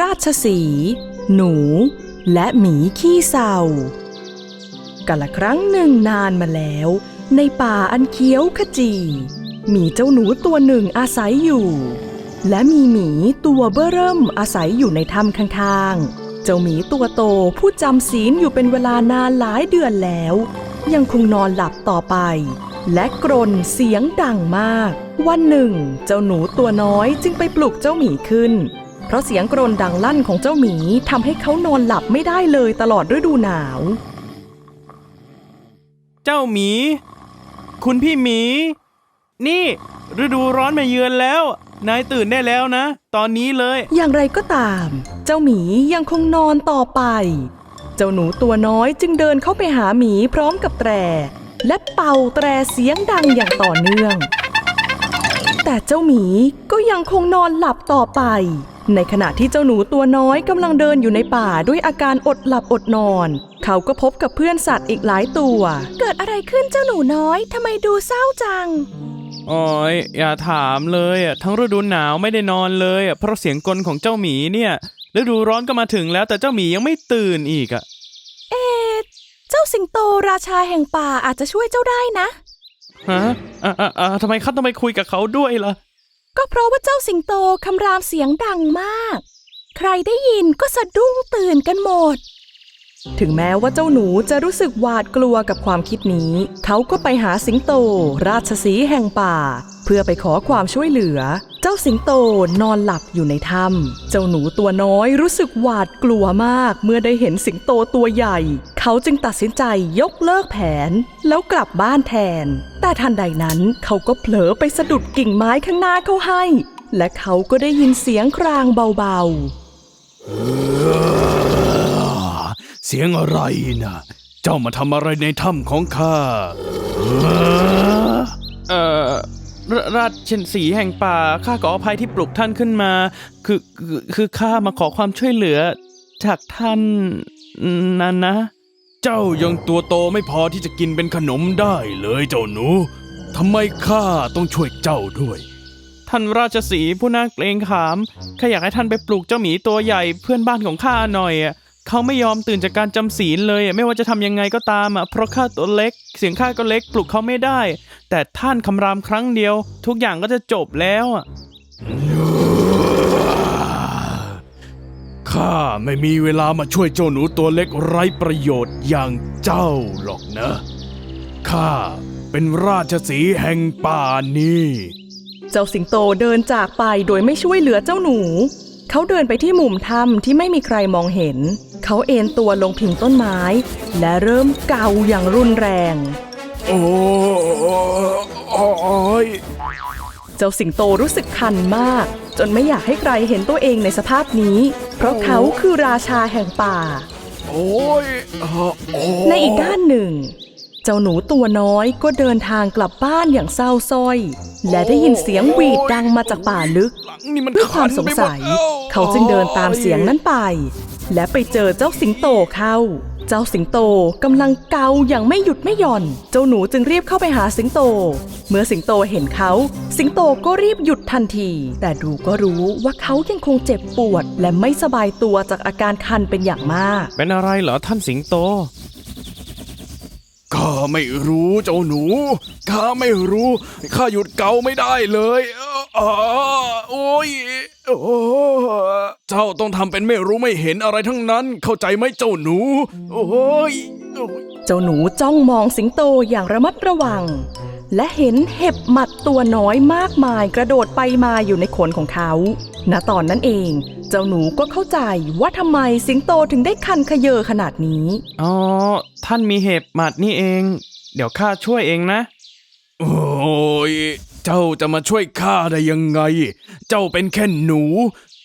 ราชสี หนู และหมีขี้เศร้ากาละครั้งหนึ่งนานมาแล้ว ในป่าอันเขียวขจี มีเจ้าหนูตัวหนึ่งอาศัยอยู่ และมีหมีตัวเบ้อเริ่มอาศัยอยู่ในถ้ำข้างๆ เจ้าหมีตัวโตผู้จำศีลอยู่เป็นเวลานานหลายเดือนแล้ว ยังคงนอนหลับต่อไป และกรนเสียงดังมาก วันหนึ่ง เจ้าหนูตัวน้อยจึงไปปลุกเจ้าหมีขึ้น เพราะเสียงกรนดังลั่นของเจ้าหมีทำให้เขานอนหลับไม่ได้เลยตลอดฤดูหนาว เจ้าหมี คุณพี่หมี นี่ ฤดูร้อนมาเยือนแล้ว นายตื่นได้แล้วนะ ตอนนี้เลย อย่างไรก็ตาม เจ้าหมียังคงนอนต่อไป เจ้าหนูตัวน้อยจึงเดินเข้าไปหาหมีพร้อมกับแตร และเป่าแตรเสียงดังอย่างต่อเนื่องแต่เจ้าหมีก็ยังคงนอนหลับต่อไป ในขณะที่เจ้าหนูตัวน้อยกำลังเดินอยู่ในป่าด้วยอาการอดหลับอดนอน เขาก็พบกับเพื่อนสัตว์อีกหลายตัว เกิดอะไรขึ้นเจ้าหนูน้อยทำไมดูเศร้าจังโอ้ยอย่าถามเลยอะทั้งฤดูหนาวไม่ได้นอนเลยอะเพราะเสียงกลของเจ้าหมีเนี่ยฤดูร้อนก็มาถึงแล้วแต่เจ้าหมียังไม่ตื่นอีกอะเจ้าสิงโตราชาแห่งป่าอาจจะช่วยเจ้าได้นะฮะอะอะอะทำไมครับทำไมคุยกับเขาด้วยล่ะ ก็เพราะว่าเจ้าสิงโตคำรามเสียงดังมาก ใครได้ยินก็สะดุ้งตื่นกันหมด ถึงแม้ว่าเจ้าหนูจะรู้สึกหวาดกลัวกับความคิดนี้ เขาก็ไปหาสิงโต ราชสีแห่งป่า เพื่อไปขอความช่วยเหลือ เจ้าสิงโตนอนหลับอยู่ในถ้ำเจ้าหนูตัวน้อยรู้สึกหวาดกลัวมาก เมื่อได้เห็นสิงโตตัวใหญ่ เขาจึงตัดสินใจยกเลิกแผน แล้วกลับบ้านแทน แต่ทันใดนั้นเขาก็เผลอไปสะดุดกิ่งไม้ข้างหน้าเขาให้ และเขาก็ได้ยินเสียงครางเบาๆ เสียงอะไรนะเจ้ามาทำอะไรในถ้ำของข้า เอ้อเอ่อรราชเชนสีแห่งป่าข้าขออภัยที่ปลุกท่านขึ้นมา คือคือคือข้ามาขอความช่วยเหลือ จากท่านนั่นนะ เจ้ายังตัวโตไม่พอที่จะกินเป็นขนมได้เลยเจ้าหนูทำไมข้าต้องช่วยเจ้าด้วย ท่านราชสีห์ผู้น่าเกรงขามข้าอยากให้ท่านไปปลุกเจ้าหมีตัวใหญ่เพื่อนบ้านของข้าหน่อยอะ เขาไม่ยอมตื่นจากการจำศีลเลยอะไม่ว่าจะทำยังไงก็ตามอะเพราะข้าตัวเล็ก เสียงข้าก็เล็กปลุกเขาไม่ได้ แต่ท่านคำรามครั้งเดียว ทุกอย่างก็จะจบแล้วอะข้าไม่มีเวลามาช่วยเจ้าหนูตัวเล็กไร้ประโยชน์อย่างเจ้าหรอกนะ ข้าเป็นราชสีห์แห่งป่านี้ เจ้าสิงโตเดินจากไปโดยไม่ช่วยเหลือเจ้าหนู เขาเดินไปที่มุมถ้ำที่ไม่มีใครมองเห็น เขาเอนตัวลงพิงต้นไม้ และเริ่มเกาอย่างรุนแรง โอ้ยเจ้าสิงโตรู้สึกคันมาก จนไม่อยากให้ใครเห็นตัวเองในสภาพนี้ เพราะเขาคือราชาแห่งป่า โอ้ยอะโอ้ยในอีกด้านหนึ่ง เจ้าหนูตัวน้อยก็เดินทางกลับบ้านอย่างเศร้าสร้อย และได้ยินเสียงหวีดดังมาจากป่าลึกด้วยความสงสัย เขาจึงเดินตามเสียงนั้นไป และไปเจอเจ้าสิงโตเข้า เจ้าสิงโตกำลังเกาอย่างไม่หยุดไม่หย่อน เจ้าหนูจึงรีบเข้าไปหาสิงโต เมื่อสิงโตเห็นเขา สิงโตก็รีบหยุดทันที แต่ดูก็รู้ว่าเขายังคงเจ็บปวด และไม่สบายตัวจากอาการคันเป็นอย่างมาก เป็นอะไรเหรอท่านสิงโต ข้าไม่รู้เจ้าหนู ข้าไม่รู้ ข้าหยุดเกาไม่ได้เลยอ๋อโอ้ยโอ้เจ้าต้องทำเป็นไม่รู้ไม่เห็นอะไรทั้งนั้น เข้าใจไหมเจ้าหนู โอ้ย เจ้าหนูจ้องมองสิงโตอย่างระมัดระวัง และเห็นเห็บหมัดตัวน้อยมากมายกระโดดไปมาอยู่ในขนของเขา ณ ตอนนั้นเอง เจ้าหนูก็เข้าใจว่าทำไมสิงโตถึงได้คันขยเยอขนาดนี้ อ๋อ ท่านมีเห็บหมัดนี่เอง เดี๋ยวข้าช่วยเองนะ โอ้ย เจ้าจะมาช่วยข้าได้ยังไง เจ้าเป็นแค่หนู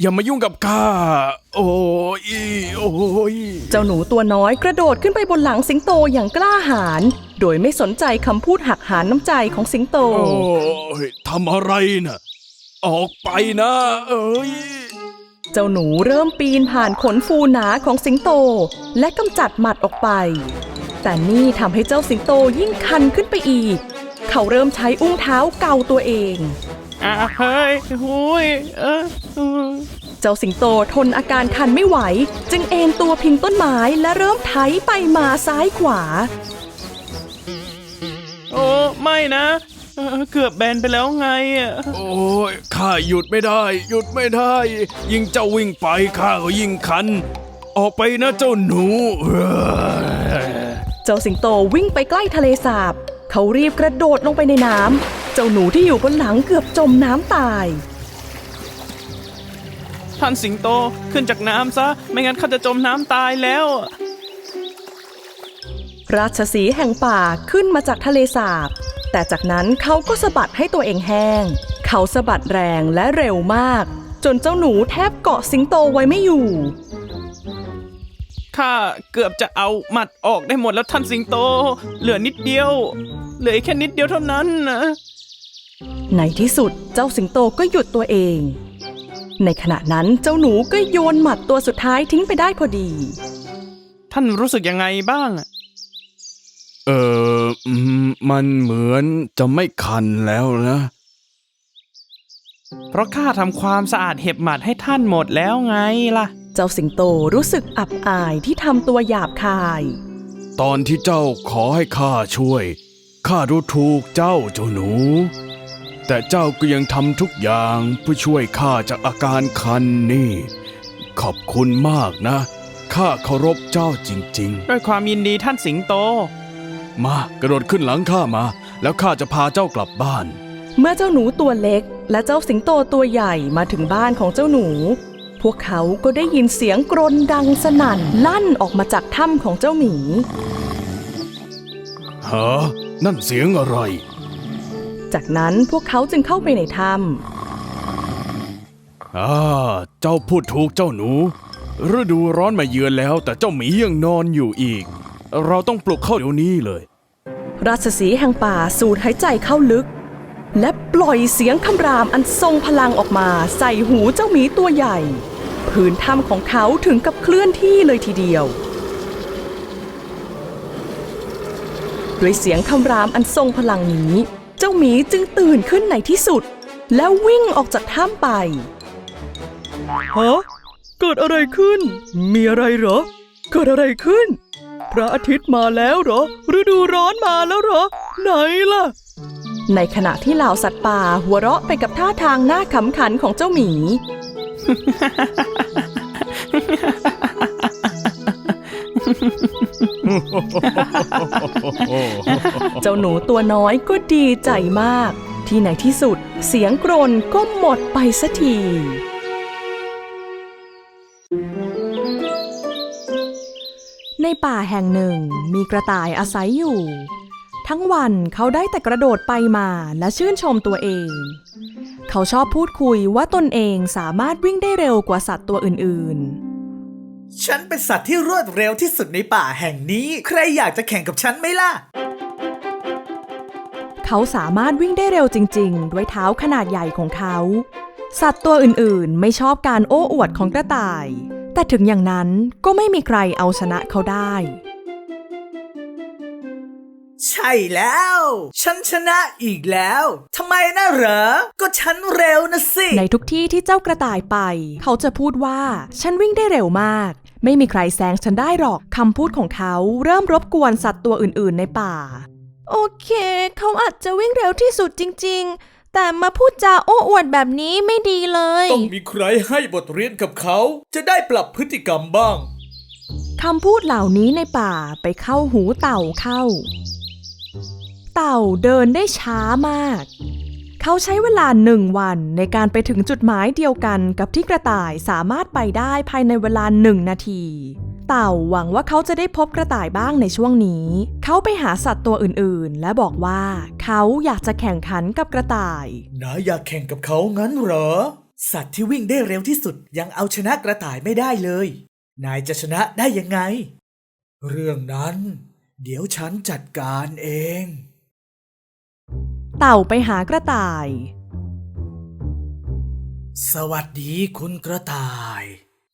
อย่ามายุ่งกับข้า โอ้ย โอ้ย เจ้าหนูตัวน้อยกระโดดขึ้นไปบนหลังสิงโตอย่างกล้าหาญโดยไม่สนใจคำพูดหักหานน้ำใจของสิงโต โอ้ยทำอะไรนะออกไปนะ เอ้ย เจ้าหนูเริ่มปีนผ่านขนฟูหนาของสิงโต และกำจัดหมัดออกไป แต่นี่ทำให้เจ้าสิงโตยิ่งคันขึ้นไปอีก เขาเริ่มใช้อุ้งเท้าเกาตัวเอง อะเฮ้ยหุยเออเออเจ้าสิงโตทนอาการคันไม่ไหว จึงเอนตัวพิงต้นไม้และเริ่มไถไปมาซ้ายขวา โอ้ไม่นะเออเกือบแบนไปแล้วไงอะโอ้ยข้าหยุดไม่ได้ หยุดไม่ได้ ยิ่งเจ้าวิ่งไปข้าก็ยิ่งคัน ออกไปนะเจ้าหนูเอ้ยเจ้าสิงโตวิ่งไปใกล้ทะเลสาบ เขารีบกระโดดลงไปในน้ำ เจ้าหนูที่อยู่บนหลังเกือบจมน้ำตาย ท่านสิงโตขึ้นจากน้ำซะ ไม่งั้นข้าจะจมน้ำตายแล้ว ราชสีห์แห่งป่าขึ้นมาจากทะเลสาบ แต่จากนั้นเขาก็สะบัดให้ตัวเองแห้ง เขาสะบัดแรงและเร็วมาก จนเจ้าหนูแทบเกาะสิงโตไว้ไม่อยู่ข้าเกือบจะเอาหมัดออกได้หมดแล้วท่านสิงโต เหลือนิดเดียว เหลืออีกแค่นิดเดียวเท่านั้นนะในที่สุดเจ้าสิงโตก็หยุดตัวเอง ในขณะนั้นเจ้าหนูก็โยนหมัดตัวสุดท้ายทิ้งไปได้พอดี ท่านรู้สึกยังไงบ้างอะเอออืมมันเหมือนจะไม่คันแล้วนะ เพราะข้าทำความสะอาดเห็บหมัดให้ท่านหมดแล้วไงล่ะ เจ้าสิงโตรู้สึกอับอายที่ทำตัวหยาบคาย ตอนที่เจ้าขอให้ข้าช่วย ข้าดูถูกเจ้าเจ้าหนู แต่เจ้าก็ยังทำทุกอย่างเพื่อช่วยข้าจากอาการคันนี่ ขอบคุณมากนะข้าเคารพเจ้าจริง ด้วยความยินดีท่านสิงโต ๆ มากระโดดขึ้นหลังข้ามา แล้วข้าจะพาเจ้ากลับบ้าน เมื่อเจ้าหนูตัวเล็ก และเจ้าสิงโตตัวใหญ่มาถึงบ้านของเจ้าหนู พวกเขาก็ได้ยินเสียงกรนดังสนั่นลั่นออกมาจากถ้ำของเจ้าหมี ฮะ นั่นเสียงอะไร จากนั้นพวกเขาจึงเข้าไปในถ้อ่าเจ้าพูดถูกเจ้าหนู ฤดูร้อนมาเยือนแล้ว แต่เจ้าหมียังนอนอยู่อีก เราต้องปลุกเขาเดี๋ยวนี้เลยำราชสีห์แห่งป่าสูดหายใจเข้าลึก และปล่อยเสียงคำรามอันทรงพลังออกมา ใส่หูเจ้าหมีตัวใหญ่ผืนถ้ำของเขาถึงกับเคลื่อนที่เลยทีเดียว ด้วยเสียงคำรามอันทรงพลังนี้ เจ้าหมีจึงตื่นขึ้นในที่สุด แล้ววิ่งออกจากถ้ำไปฮะเกิดอะไรขึ้น มีอะไรเหรอ เกิดอะไรขึ้น พระอาทิตย์มาแล้วเหรอ ฤดูร้อนมาแล้วเหรอ ไหนล่ะ ในขณะที่เหล่าสัตว์ป่าหัวเราะไปกับท่าทางหน้าขำขันของเจ้าหมี เจ้าหนูตัวน้อยก็ดีใจมาก ที่ในที่สุดเสียงกรนก็หมดไปสักทีในป่าแห่งหนึ่งมีกระต่ายอาศัยอยู่ ทั้งวันเขาได้แต่กระโดดไปมาและชื่นชมตัวเอง เขาชอบพูดคุยว่าตนเองสามารถวิ่งได้เร็วกว่าสัตว์ตัวอื่นๆ ฉันเป็นสัตว์ที่รวดเร็วที่สุดในป่าแห่งนี้ ใครอยากจะแข่งกับฉันไหมล่ะ เขาสามารถวิ่งได้เร็วจริง ๆ ด้วยเท้าขนาดใหญ่ของเขา สัตว์ตัวอื่นๆ ไม่ชอบการโอ้อวดของกระต่าย แต่ถึงอย่างนั้นก็ไม่มีใครเอาชนะเขาได้ ใช่แล้ว ฉันชนะอีกแล้วทำไมนะเหรอ ก็ฉันเร็วนะสิ ในทุกที่ที่เจ้ากระต่ายไป เขาจะพูดว่า ฉันวิ่งได้เร็วมาก ไม่มีใครแซงฉันได้หรอกคำพูดของเขาเริ่มรบกวนสัตว์ตัวอื่นๆในป่า โอเค เขาอาจจะวิ่งเร็วที่สุดจริง ๆ แต่มาพูดจาโอ้อวดแบบนี้ไม่ดีเลย ต้องมีใครให้บทเรียนกับเขา จะได้ปรับพฤติกรรมบ้างคำพูดเหล่านี้ในป่าไปเข้าหูเต่าเข้า เต่าเดินได้ช้ามาก เขาใช้เวลาหนึ่งวันในการไปถึงจุดหมายเดียวกันกับที่กระต่ายสามารถไปได้ภายในเวลาหนึ่งนาที เต่าหวังว่าเขาจะได้พบกระต่ายบ้างในช่วงนี้ เขาไปหาสัตว์ตัวอื่นๆ และบอกว่าเขาอยากจะแข่งขันกับกระต่ายนายอยากแข่งกับเขางั้นเหรอ สัตว์ที่วิ่งได้เร็วที่สุดยังเอาชนะกระต่ายไม่ได้เลย นายจะชนะได้ยังไง เรื่องนั้น เดี๋ยวฉันจัดการเอง เต่าไปหากระต่าย สวัสดีคุณกระต่าย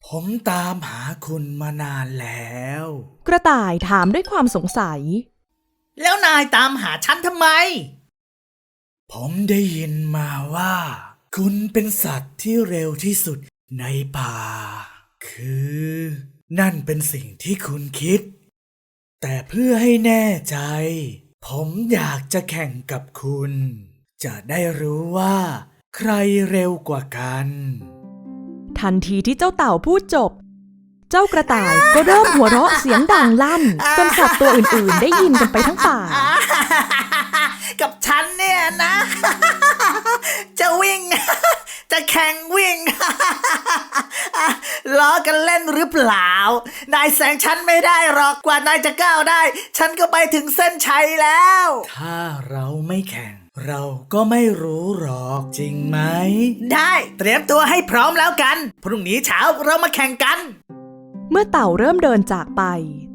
ผมตามหาคุณมานานแล้ว กระต่ายถามด้วยความสงสัย แล้วนายตามหาฉันทำไม ผมได้ยินมาว่า คุณเป็นสัตว์ที่เร็วที่สุดในป่า คือ นั่นเป็นสิ่งที่คุณคิด แต่เพื่อให้แน่ใจ ผมอยากจะแข่งกับคุณ จะได้รู้ว่า ใครเร็วกว่ากัน ทันทีที่เจ้าเต่าพูดจบ เจ้ากระต่ายก็เริ่มหัวเราะเสียงดังลั่น จนสัตว์ตัวอื่นๆ ได้ยินกันไปทั้งป่า กับฉันเนี่ยนะ จะวิ่ง จะแข่งวิ่ง ล้อกันเล่นหรือเปล่า นายแสงฉันไม่ได้หรอกกว่านายจะก้าวได้ ฉันก็ไปถึงเส้นชัยแล้ว ถ้าเราไม่แข่ง เราก็ไม่รู้หรอกจริงไหม ได้เตรียมตัวให้พร้อมแล้วกัน พรุ่งนี้เช้าเรามาแข่งกัน เมื่อเต่าเริ่มเดินจากไป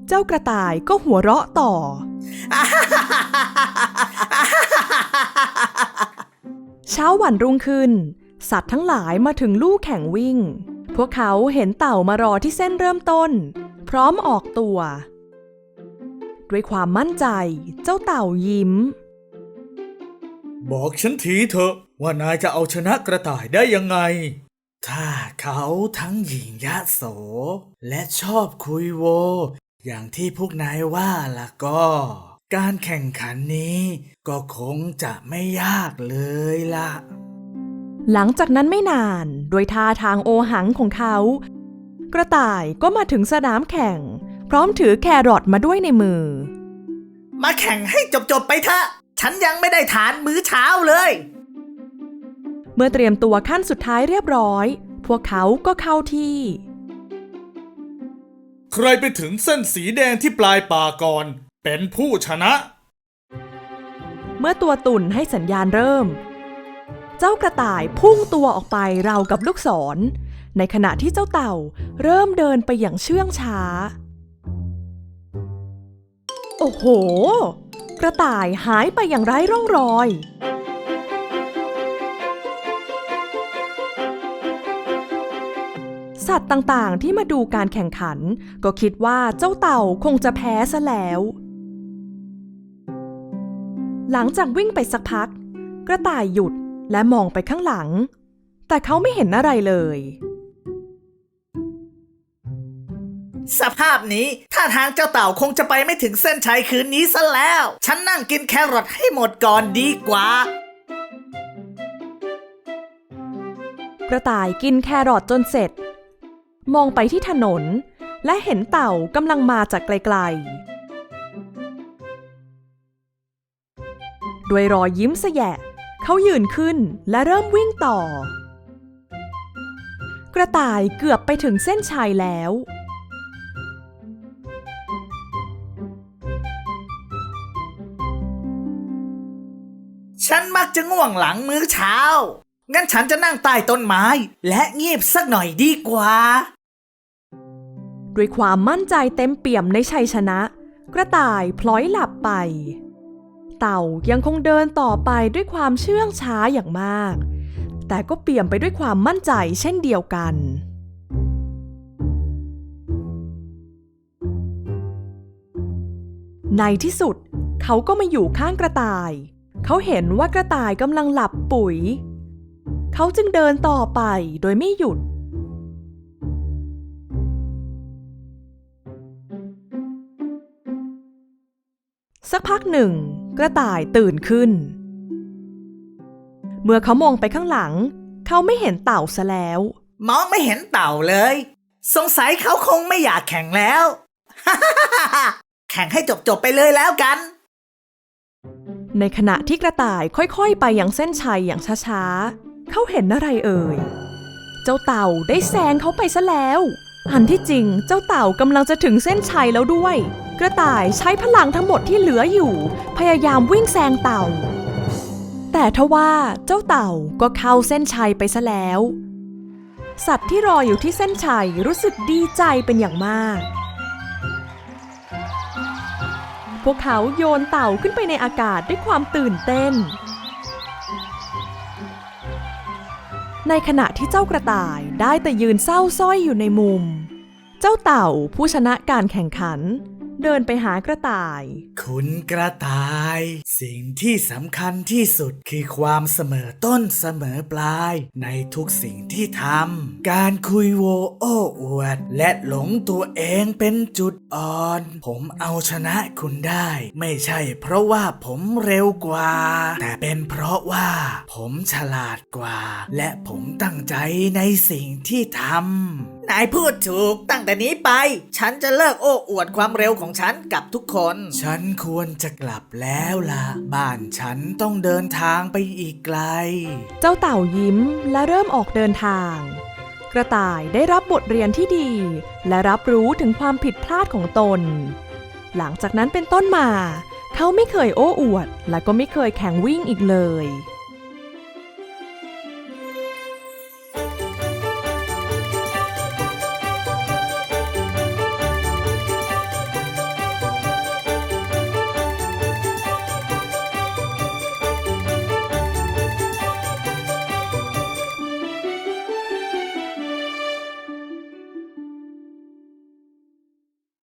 เจ้ากระต่ายก็หัวเราะต่อ เช้าวันรุ่งขึ้น สัตว์ทั้งหลายมาถึงลู่แข่งวิ่ง พวกเขาเห็นเต่ามารอที่เส้นเริ่มต้น พร้อมออกตัว ด้วยความมั่นใจ เจ้าเต่ายิ้ม บอกฉันทีเถอะว่านายจะเอาชนะกระต่ายได้ยังไง ถ้าเขาทั้งหญิงยะโส และชอบคุยโว อย่างที่พวกนายว่าล่ะก็ การแข่งขันนี้ก็คงจะไม่ยากเลยล่ะ หลังจากนั้นไม่นานโดยท่าทางโอหังของเขา กระต่ายก็มาถึงสนามแข่ง พร้อมถือแครอทมาด้วยในมือ มาแข่งให้จบๆไปเถอะ ฉันยังไม่ได้ทานมื้อเช้าเลย เมื่อเตรียมตัวขั้นสุดท้ายเรียบร้อย พวกเขาก็เข้าที่ ใครไปถึงเส้นสีแดงที่ปลายป่าก่อน เป็นผู้ชนะ เมื่อตัวตุ่นให้สัญญาณเริ่ม เจ้ากระต่ายพุ่งตัวออกไปราวกับลูกศร ในขณะที่เจ้าเต่าเริ่มเดินไปอย่างเชื่องช้า โอ้โห กระต่ายหายไปอย่างไร้ร่องรอย สัตว์ต่างๆที่มาดูการแข่งขัน ก็คิดว่าเจ้าเต่าคงจะแพ้ซะแล้ว หลังจากวิ่งไปสักพัก กระต่ายหยุด และมองไปข้างหลัง แต่เขาไม่เห็นอะไรเลย สภาพนี้ท่าทางเจ้าเต่าคงจะไปไม่ถึงเส้นชัยคืนนี้ซะแล้ว ฉันนั่งกินแครอทให้หมดก่อนดีกว่า กระต่ายกินแครอทจนเสร็จ มองไปที่ถนน และเห็นเต่ากำลังมาจากไกลๆ ด้วยรอยยิ้มแสยะ เขายืนขึ้นและเริ่มวิ่งต่อ กระต่ายเกือบไปถึงเส้นชัยแล้ว ฉันมักจะง่วงหลังมื้อเช้า งั้นฉันจะนั่งใต้ต้นไม้ และเงียบสักหน่อยดีกว่า ด้วยความมั่นใจเต็มเปี่ยมในชัยชนะ กระต่ายพลอยหลับไป เต่ายังคงเดินต่อไปด้วยความเชื่องช้าอย่างมาก แต่ก็เปี่ยมไปด้วยความมั่นใจเช่นเดียวกัน ในที่สุดเขาก็มาอยู่ข้างกระต่าย เขาเห็นว่ากระต่ายกำลังหลับปุ๋ย เขาจึงเดินต่อไปโดยไม่หยุดสักพักหนึ่ง กระต่ายตื่นขึ้น เมื่อเขามองไปข้างหลัง เขาไม่เห็นเต่าซะแล้ว มองไม่เห็นเต่าเลย สงสัยเขาคงไม่อยากแข่งแล้ว แข่งให้จบๆไปเลยแล้วกัน ในขณะที่กระต่ายค่อยๆ ไปยังเส้นชัยอย่างช้าๆ เขาเห็นอะไรเอ่ย เจ้าเต่าได้แซงเขาไปซะแล้ว อันที่จริงเจ้าเต่ากำลังจะถึงเส้นชัยแล้วด้วย กระต่ายใช้พลังทั้งหมดที่เหลืออยู่ พยายามวิ่งแซงเต่า แต่ทว่าเจ้าเต่าก็เข้าเส้นชัยไปซะแล้ว สัตว์ที่รออยู่ที่เส้นชัยรู้สึกดีใจเป็นอย่างมาก พวกเขาโยนเต่าขึ้นไปในอากาศด้วยความตื่นเต้น ในขณะที่เจ้ากระต่ายได้แต่ยืนเศร้าสร้อยอยู่ในมุมเจ้าเต่าผู้ชนะการแข่งขัน เดินไปหากระต่าย คุณกระต่าย สิ่งที่สำคัญที่สุดคือความเสมอต้นเสมอปลาย ในทุกสิ่งที่ทำการคุยโวโอ้อวด และหลงตัวเองเป็นจุดอ่อน ผมเอาชนะคุณได้ ไม่ใช่เพราะว่าผมเร็วกว่า แต่เป็นเพราะว่า ผมฉลาดกว่า และผมตั้งใจในสิ่งที่ทำ นายพูดถูก ตั้งแต่นี้ไป ฉันจะเลิกโอ้อวดความเร็วของฉันกับทุกคน ฉันควรจะกลับแล้วล่ะ บ้านฉันต้องเดินทางไปอีกไกล เจ้าเต่ายิ้มและเริ่มออกเดินทาง กระต่ายได้รับบทเรียนที่ดี และรับรู้ถึงความผิดพลาดของตน หลังจากนั้นเป็นต้นมา เขาไม่เคยโอ้อวด และก็ไม่เคยแข่งวิ่งอีกเลย